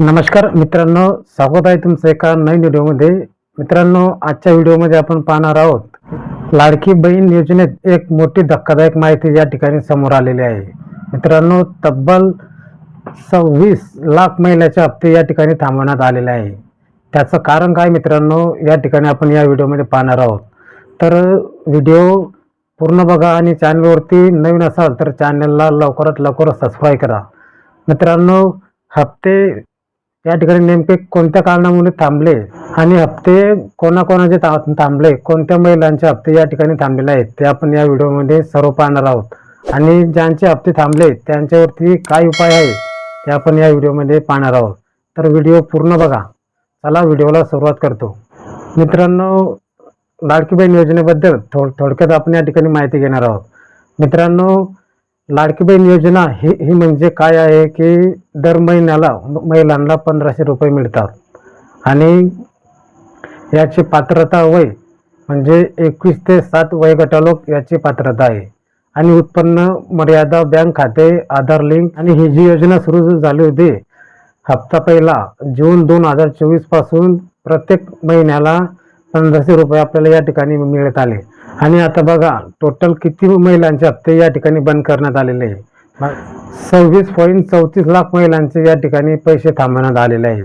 नमस्कार मित्रांनो स्वागत आहे तुमचं एका नवीन व्हिडिओमध्ये. मित्रांनो आजच्या व्हिडिओमध्ये आपण पाहणार आहोत लाडकी बहीण योजनेत एक मोठी धक्कादायक माहिती या ठिकाणी समोर आलेली आहे. मित्रांनो तब्बल सव्वीस लाख महिलाचे हप्ते या ठिकाणी थांबवण्यात आलेले आहे. त्याचं कारण काय मित्रांनो या ठिकाणी आपण या व्हिडिओमध्ये पाहणार आहोत. तर व्हिडिओ पूर्ण बघा आणि चॅनलवरती नवीन असाल तर चॅनलला लवकरात लवकर सबस्क्राईब करा. मित्रांनो हप्ते या ठिकाणी नेमके कोणत्या कारणामुळे थांबले आणि हप्ते कोणाकोणाचे थांबले कोणत्या महिलांचे हप्ते या ठिकाणी थांबलेले आहेत ते आपण या व्हिडिओमध्ये सर्व पाहणार आहोत. आणि ज्यांचे हप्ते थांबले त्यांच्यावरती काय उपाय आहे ते आपण या व्हिडिओमध्ये पाहणार आहोत. तर व्हिडिओ पूर्ण बघा. चला व्हिडिओला सुरुवात करतो. मित्रांनो लाडकी बहीण योजनेबद्दल थोड थोडक्यात आपण या ठिकाणी माहिती घेणार आहोत. मित्रांनो लाडकी बहीण योजना ही ही म्हणजे काय आहे की दर महिन्याला महिलांना पंधराशे रुपये मिळतात. आणि याची पात्रता वय म्हणजे एकवीस ते सात वयोगटालोक याची पात्रता आहे. आणि उत्पन्न मर्यादा बँक खाते आधार लिंक आणि ही जी योजना सुरू झाली होती हप्ता पहिला जून दोन हजार चोवीसपासून प्रत्येक महिन्याला पंधराशे रुपये आपल्याला या ठिकाणी मिळत आले. आणि आता बघा टोटल किती महिलांचे हप्ते या ठिकाणी बंद करण्यात आलेले आहे. सव्वीस पॉईंट चौतीस लाख महिलांचे या ठिकाणी पैसे थांबवण्यात आलेले आहे.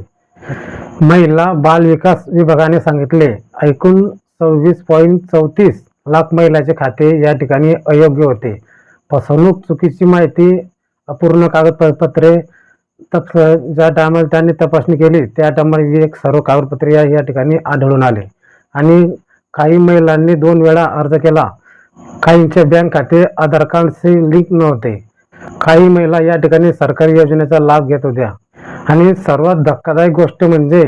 महिला बाल विकास विभागाने सांगितले ऐकून सव्वीस पॉईंट चौतीस लाख महिलाचे खाते या ठिकाणी अयोग्य होते. फसवणूक चुकीची माहिती अपूर्ण कागदपत्रे तप ज्या टायमाला त्यांनी तपासणी केली त्या टायमाला एक सर्व कागदपत्रे या या ठिकाणी आढळून आले. आणि काही महिलांनी दोन वेळा अर्ज केला. काहींचे बँक खाते आधार कार्डशी लिंक नव्हते. काही महिला या ठिकाणी सरकारी योजनेचा लाभ घेत होत्या. आणि सर्वात धक्कादायक गोष्ट म्हणजे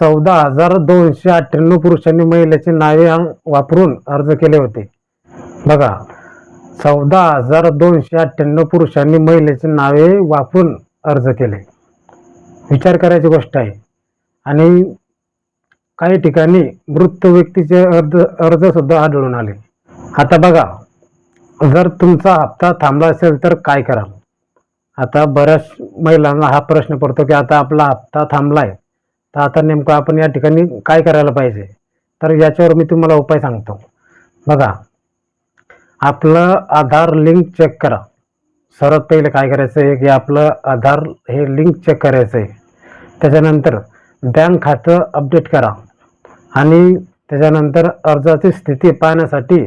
चौदा हजार दोनशे अठ्ठ्याण्णव पुरुषांनी महिलेची नावे वापरून अर्ज केले होते. बघा चौदा हजार दोनशे अठ्ठ्याण्णव पुरुषांनी महिलेची नावे वापरून अर्ज केले. विचार करायची गोष्ट आहे. आणि काही ठिकाणी मृत व्यक्तीचे अर्ज अर्ज सुद्धा आढळून आले. आता बघा जर तुमचा हप्ता थांबला असेल तर काय कराल? आता बऱ्याच महिलांना हा प्रश्न पडतो की आता आपला हप्ता थांबला आहे तर आता नेमकं आपण या ठिकाणी काय करायला पाहिजे? तर याच्यावर मी तुम्हाला उपाय सांगतो. बघा आपलं आधार लिंक चेक करा. सर्वात पहिले काय करायचं आहे की आपलं आधार हे लिंक चेक करायचं आहे. त्याच्यानंतर बँक खातं अपडेट करा. आणि त्याच्यानंतर अर्जाची स्थिती पाहण्यासाठी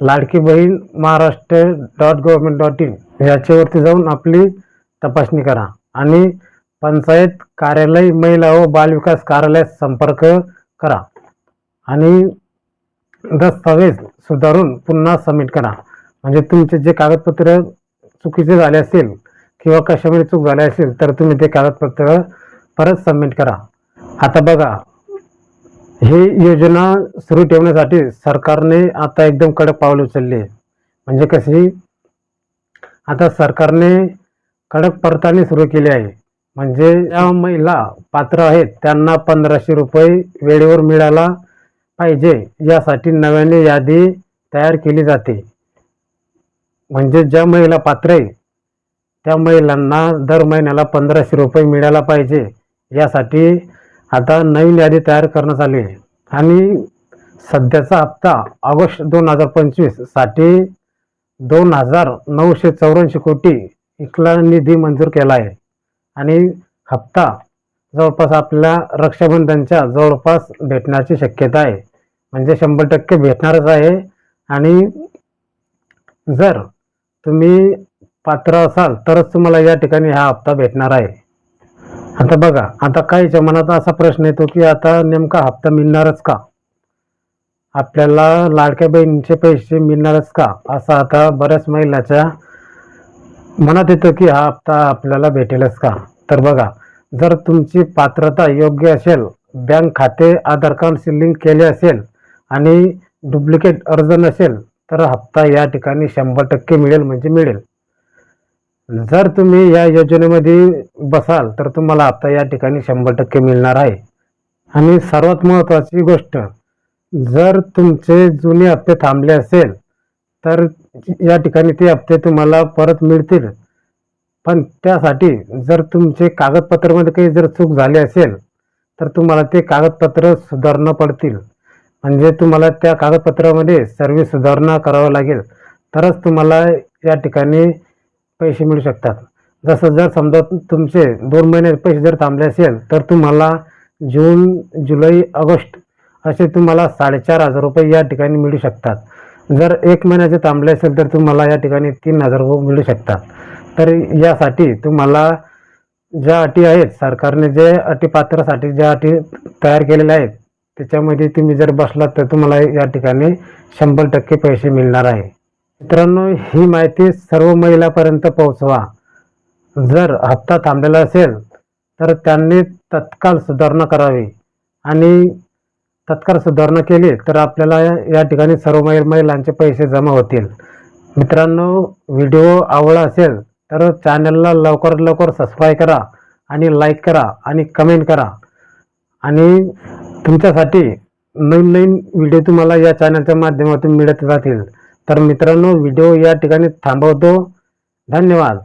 Ladki Bahin Maharashtra dot government dot in याच्यावरती जाऊन आपली तपासणी करा. आणि पंचायत कार्यालय महिला व बालविकास कार्यालयात संपर्क करा. आणि दस्तावेज सुधारून पुन्हा सबमिट करा. म्हणजे तुमचे जे कागदपत्र चुकीचे झाले असेल किंवा कशामध्ये चूक झाली असेल तर तुम्ही ते कागदपत्र परत सबमिट करा. आता बघा ही योजना सुरू ठेवण्यासाठी सरकारने आता एकदम कडक पावलं उचलली म्हणजे कशी? आता सरकारने कडक पडताळणी सुरू केली आहे. म्हणजे ज्या महिला पात्र आहेत त्यांना पंधराशे रुपये वेळेवर मिळाला पाहिजे यासाठी नव्याने यादी तयार केली जाते. म्हणजे ज्या महिला पात्र आहे त्या महिलांना दर महिन्याला पंधराशे रुपये मिळायला पाहिजे यासाठी आता नवीन यादी तयार करण्यात आली आहे. आणि सध्याचा हप्ता ऑगस्ट दोन हजार पंचवीससाठी दोन हजार नऊशे चौऱ्याऐंशी कोटी इकला निधी मंजूर केला आहे. आणि हप्ता जवळपास आपल्या रक्षाबंधनच्या जवळपास भेटण्याची शक्यता आहे. म्हणजे शंभर टक्के भेटणारच आहे. आणि जर तुम्ही पात्र असाल तरच तुम्हाला या ठिकाणी हा हप्ता भेटणार आहे. आता बघा आता काहीच्या मनात असा प्रश्न येतो की आता नेमका हप्ता मिळणारच का? आपल्याला लाडक्या बहिणीचे पैसे मिळणारच का? असं आता बऱ्याच महिलाच्या मनात येतं की हा हप्ता आपल्याला भेटेलच का? तर बघा जर तुमची पात्रता योग्य असेल बँक खाते आधार कार्डशी लिंक केले असेल आणि डुप्लिकेट अर्ज नसेल तर हप्ता या ठिकाणी शंभर टक्के मिळेल म्हणजे मिळेल. जर तुम्ही या योजनेमध्ये बसाल तर तुम्हाला आता या ठिकाणी शंभर टक्के मिळणार आहे. आणि सर्वात महत्त्वाची गोष्ट जर तुमचे जुने हप्ते थांबले असेल तर या ठिकाणी ते हप्ते तुम्हाला परत मिळतील. पण त्यासाठी जर तुमचे कागदपत्रामध्ये काही जर चूक झाली असेल तर तुम्हाला ते कागदपत्र सुधारणं पडतील. म्हणजे तुम्हाला त्या कागदपत्रामध्ये सर्व सुधारणा करावं लागेल. तरच तुम्हाला या ठिकाणी पैसे मिळू शकतात. जसं जर समजा तुमचे दोन महिने पैसे जर थांबले असेल तर तुम्हाला जून जुलै ऑगस्ट असे तुम्हाला साडेचार हजार रुपये या ठिकाणी मिळू शकतात. जर एक महिन्याचे थांबले असेल तर तुम्हाला या ठिकाणी तीन हजार रुपये मिळू शकतात. तर यासाठी तुम्हाला ज्या अटी आहेत सरकारने जे अटीपात्रासाठी ज्या अटी तयार केलेल्या आहेत त्याच्यामध्ये तुम्ही जर बसलात तर तुम्हाला या ठिकाणी शंभर टक्के पैसे मिळणार आहे. मित्रांनो ही माहिती सर्व महिलापर्यंत पोहोचवा. जर हप्ता थांबलेला असेल तर त्यांनी तत्काळ सुधारणा करावी. आणि तत्काळ सुधारणा केली तर आपल्याला या ठिकाणी सर्व महि- महिलांचे पैसे जमा होतील. मित्रांनो व्हिडिओ आवडला असेल तर चॅनलला लवकरात लवकर सबस्क्राईब करा आणि लाईक करा आणि कमेंट करा. आणि तुमच्यासाठी नवीन नवीन व्हिडिओ तुम्हाला या चॅनलच्या माध्यमातून मिळत जातील. तर मित्रांनो व्हिडिओ या ठिकाणी थांबवतो. धन्यवाद.